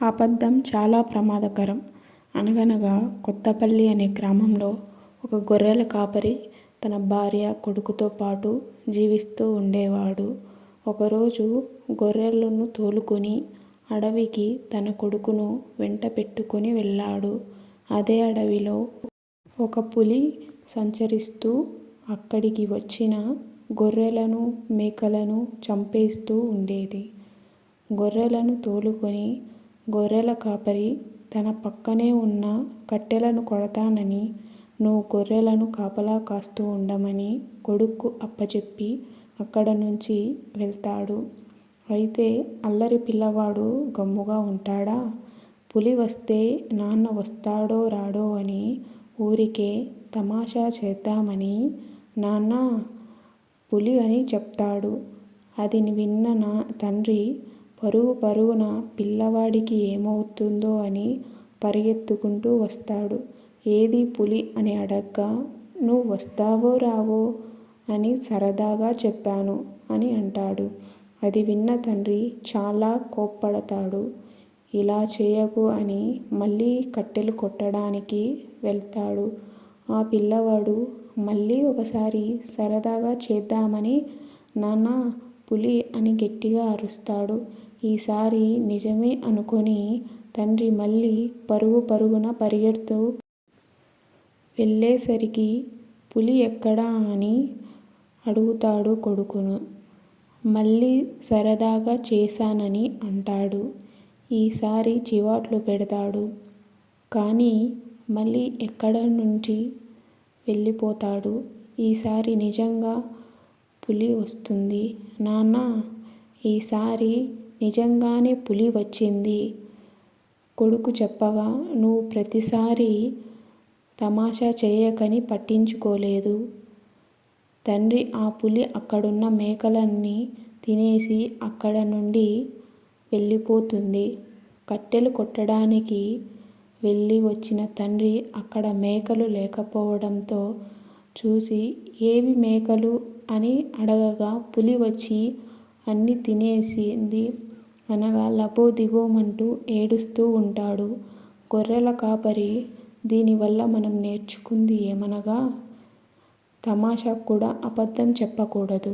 అబద్ధం చాలా ప్రమాదకరం. అనగనగా కొత్తపల్లి అనే గ్రామంలో ఒక గొర్రెల కాపరి తన భార్య, కొడుకుతో పాటు జీవిస్తూ ఉండేవాడు. ఒకరోజు గొర్రెలను తోలుకొని అడవికి తన కొడుకును వెంట పెట్టుకొని వెళ్ళాడు. అదే అడవిలో ఒక పులి సంచరిస్తూ అక్కడికి వచ్చిన గొర్రెలను, మేకలను చంపేస్తూ ఉండేది. గొర్రెలను తోలుకొని గొర్రెల కాపరి తన పక్కనే ఉన్న కట్టెలను కొడతానని, నువ్వు గొర్రెలను కాపలా కాస్తూ ఉండమని కొడుక్కు అప్పచెప్పి అక్కడ నుంచి వెళ్తాడు. అయితే అల్లరి పిల్లవాడు గమ్ముగా ఉంటాడా? పులి వస్తే నాన్న వస్తాడో రాడో అని ఊరికే తమాషా చేద్దామని నాన్న పులి అని చెప్తాడు. అది విన్న నా తండ్రి పరుగు పరుగున పిల్లవాడికి ఏమవుతుందో అని పరిగెత్తుకుంటూ వస్తాడు. ఏదీ పులి అని అడగ్గా నువ్వు వస్తావో రావో అని సరదాగా చెప్పాను అని అంటాడు. అది విన్న తండ్రి చాలా కోప్పడతాడు. ఇలా చేయకు అని మళ్ళీ కట్టెలు కొట్టడానికి వెళ్తాడు. ఆ పిల్లవాడు మళ్ళీ ఒకసారి సరదాగా చేద్దామని నాన్న పులి అని గట్టిగా అరుస్తాడు. ఈసారి నిజమే అనుకొని తండ్రి మళ్ళీ పరుగు పరుగున పరిగెడుతూ వెళ్ళేసరికి పులి ఎక్కడ అని అడుగుతాడు కొడుకును. మళ్ళీ సరదాగా చేశానని అంటాడు. ఈసారి చివాట్లు పెడతాడు. కానీ మళ్ళీ ఎక్కడ నుంచి వెళ్ళిపోతాడు. ఈసారి నిజంగా పులి వస్తుంది. నాన్నా! ఈసారి నిజంగానే పులి వచ్చింది కొడుకు చెప్పగా నువ్వు ప్రతిసారి తమాషా చేయకని పట్టించుకోలేదు. తండ్రి ఆ పులి అక్కడున్న మేకలన్నీ తినేసి అక్కడ నుండి వెళ్ళిపోతుంది. కట్టెలు కొట్టడానికి వెళ్ళి వచ్చిన తండ్రి అక్కడ మేకలు లేకపోవడంతో చూసి ఏవి మేకలు అని అడగగా పులి వచ్చి అన్నీ తినేసింది అనగా లబోదిబోమంటూ ఏడుస్తూ ఉంటాడు గొర్రెల కాపరి. దీనివల్ల మనం నేర్చుకుంది ఏమనగా తమాషా కూడా అబద్ధం చెప్పకూడదు.